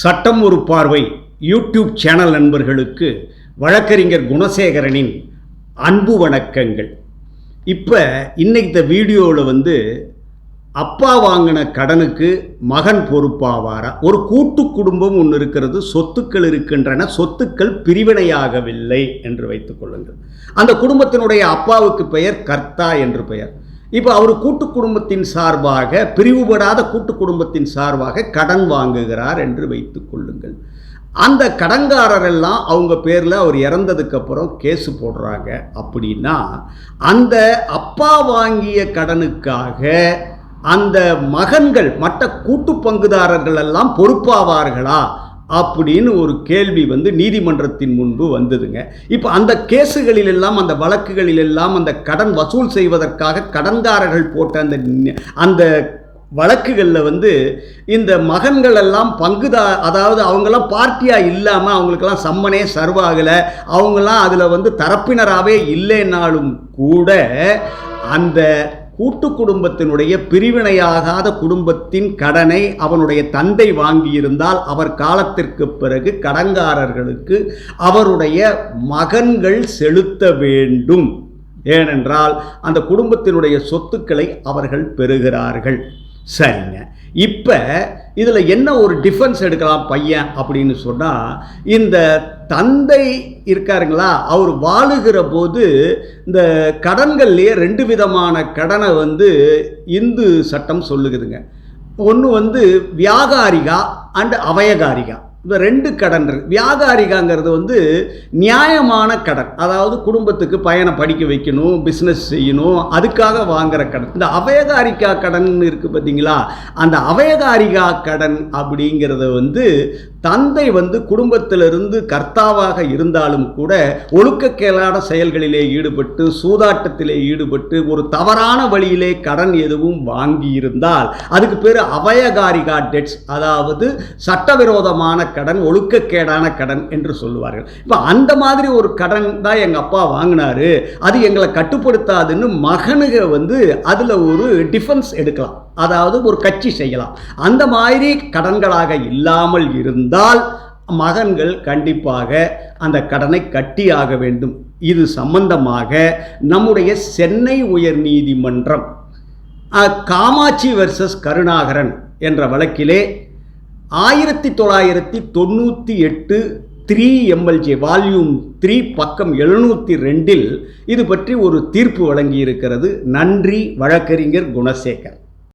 சட்டம் ஒரு பார்வை. யூடியூப் சேனல் நண்பர்களுக்கு வழக்கறிஞர் குணசேகரனின் அன்பு வணக்கங்கள். இப்போ இன்னைக்கு இந்த வீடியோவில் வந்து அப்பா வாங்கின கடனுக்கு மகன் பொறுப்பாவாரா? ஒரு கூட்டு குடும்பம் ஒன்று இருக்கிறது சொத்துக்கள் இருக்கின்றன சொத்துக்கள் பிரிவினையாகவில்லை என்று வைத்துக்கொள்ளுங்கள் அந்த குடும்பத்தினுடைய அப்பாவுக்கு பெயர் கர்த்தா என்று பெயர். இப்போ அவர் கூட்டு குடும்பத்தின் சார்பாக பிரிவுபடாத கூட்டு குடும்பத்தின் சார்பாக கடன் வாங்குகிறார் என்று வைத்துக் கொள்ளுங்கள். அந்த கடன்காரரெல்லாம் அவங்க பேரில் அவர் இறந்ததுக்கப்புறம் கேஸு போடுறாங்க. அப்படின்னா அந்த அப்பா வாங்கிய கடனுக்காக அந்த மகன்கள் மற்ற கூட்டு பங்குதாரர்கள் எல்லாம் பொறுப்பாவார்களா? அப்படின்னு ஒரு கேள்வி வந்து நீதிமன்றத்தின் முன்பு வந்ததுங்க. இப்போ அந்த கேஸுகளிலெல்லாம் அந்த வழக்குகளில் எல்லாம் அந்த கடன் வசூல் செய்வதற்காக கடன்காரர்கள் போட்ட அந்த அந்த வழக்குகளில் வந்து இந்த மகன்கள் எல்லாம் பங்குதா அதாவது அவங்கெல்லாம் பார்ட்டியாக இல்லாமல் அவங்களுக்கெல்லாம் சம்மனே சர்வாகலை அவங்களாம் அதில் வந்து தரப்பினராகவே இல்லைனாலும் கூட அந்த கூட்டு குடும்பத்தினுடைய பிரிவினையாகாத குடும்பத்தின் கடனை அவனுடைய தந்தை வாங்கியிருந்தால் அவர் காலத்திற்கு பிறகு கடங்காரர்களுக்கு அவருடைய மகன்கள் செலுத்த வேண்டும். ஏனென்றால் அந்த குடும்பத்தினுடைய சொத்துக்களை அவர்கள் பெறுகிறார்கள். சரிங்க. இப்போ இதில் என்ன ஒரு டிஃபென்ஸ் எடுக்கலாம் பையன் அப்படின்னு சொன்னால் இந்த தந்தை இருக்காருங்களா அவர் வாழுகிற போது இந்த கடன்கள்லேயே ரெண்டு விதமான கடனை வந்து இந்து சட்டம் சொல்லுகுதுங்க. ஒன்று வந்து வியாகாரிகா அண்டு அவயகாரிகா. இந்த ரெண்டு கடன் இருக்குது வியாகாரிகாங்கிறது வந்து நியாயமான கடன். அதாவது குடும்பத்துக்கு பையனை படிக்க வைக்கணும் பிஸ்னஸ் செய்யணும் அதுக்காக வாங்குற கடன். இந்த அவயகாரிகா கடன் இருக்குது பார்த்தீங்களா அந்த அவயகாரிகா கடன் அப்படிங்கிறத வந்து தந்தை வந்து குடும்பத்திலிருந்து கர்த்தாவாக இருந்தாலும் கூட ஒழுக்கக்கேலான செயல்களிலே ஈடுபட்டு சூதாட்டத்திலே ஈடுபட்டு ஒரு தவறான வழியிலே கடன் எதுவும் வாங்கியிருந்தால் அதுக்கு பேர் அவயகாரிகா டெட்ஸ் அதாவது சட்டவிரோதமான கடன் ஒழுக்கக்கேடான கடன் என்று சொல்லுவார்கள். இப்போ அந்த மாதிரி ஒரு கடன் தான் எங்கள் அப்பா வாங்கினாரு. அது எங்களை கட்டுப்படுத்தாதுன்னு மகனுக வந்து அதில் ஒரு டிஃபென்ஸ் எடுக்கலாம். அதாவது ஒரு கட்சி செய்யலாம். அந்த மாதிரி கடன்களாக இல்லாமல் இருந்தால் மகன்கள் கண்டிப்பாக அந்த கடனை கட்டியாக வேண்டும். இது சம்பந்தமாக நம்முடைய சென்னை உயர்நீதிமன்றம் நீதிமன்றம் காமாட்சி வெர்சஸ் கருணாகரன் என்ற வழக்கிலே ஆயிரத்தி தொள்ளாயிரத்தி தொண்ணூற்றி எட்டு த்ரீ எம்எல்ஜே வால்யூம் த்ரீ பக்கம் எழுநூற்றி ரெண்டில் இது பற்றி ஒரு தீர்ப்பு வழங்கியிருக்கிறது. நன்றி வழக்கறிஞர் குணசேகர்.